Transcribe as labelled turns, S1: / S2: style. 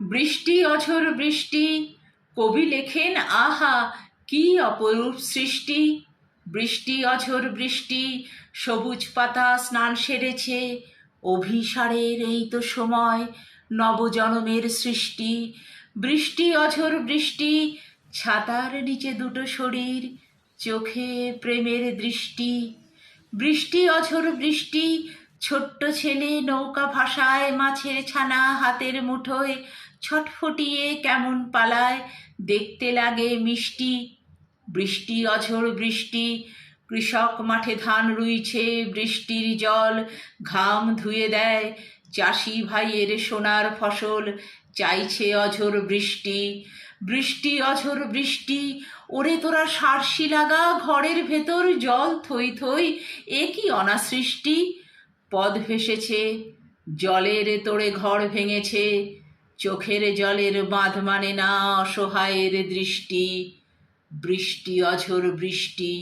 S1: বৃষ্টি, অঝর বৃষ্টি, কবি লেখেন, আহা, কি অপরূপ সৃষ্টি। বৃষ্টি, অঝোর বৃষ্টি, সবুজ পাতা স্নান সেরেছে। অভিসারের এই তো সময়, নবজনমের সৃষ্টি। বৃষ্টি, অঝোর বৃষ্টি, ছাতার নিচে দুটো শরীর, চোখে প্রেমের দৃষ্টি। বৃষ্টি, অঝর বৃষ্টি, ছোট্ট ছেলে নৌকা ভাসায় মাছের ছানা হাতের মুঠোয়। ছটফটিয়ে কেমন পালায়, দেখতে লাগে মিষ্টি। বৃষ্টি, অঝোর বৃষ্টি, কৃষক মাঠে ধান রুইছে, বৃষ্টির জল ঘাম ধুয়ে দেয়। চাষি ভাইয়ের সোনার ফসল, চাইছে অঝোর বৃষ্টি। বৃষ্টি, অঝোর বৃষ্টি, ওরে তোরা সারসি লাগা, ঘরের ভেতর জল থই থই, এ কি অনাসৃষ্টি? পদ ভেসেছে, জলের তোড়ে ঘর ভেঙেছে চোখের জলের বাঁধ মানে না অসহায়ের দৃষ্টি। বৃষ্টি অঝোর বৃষ্টি।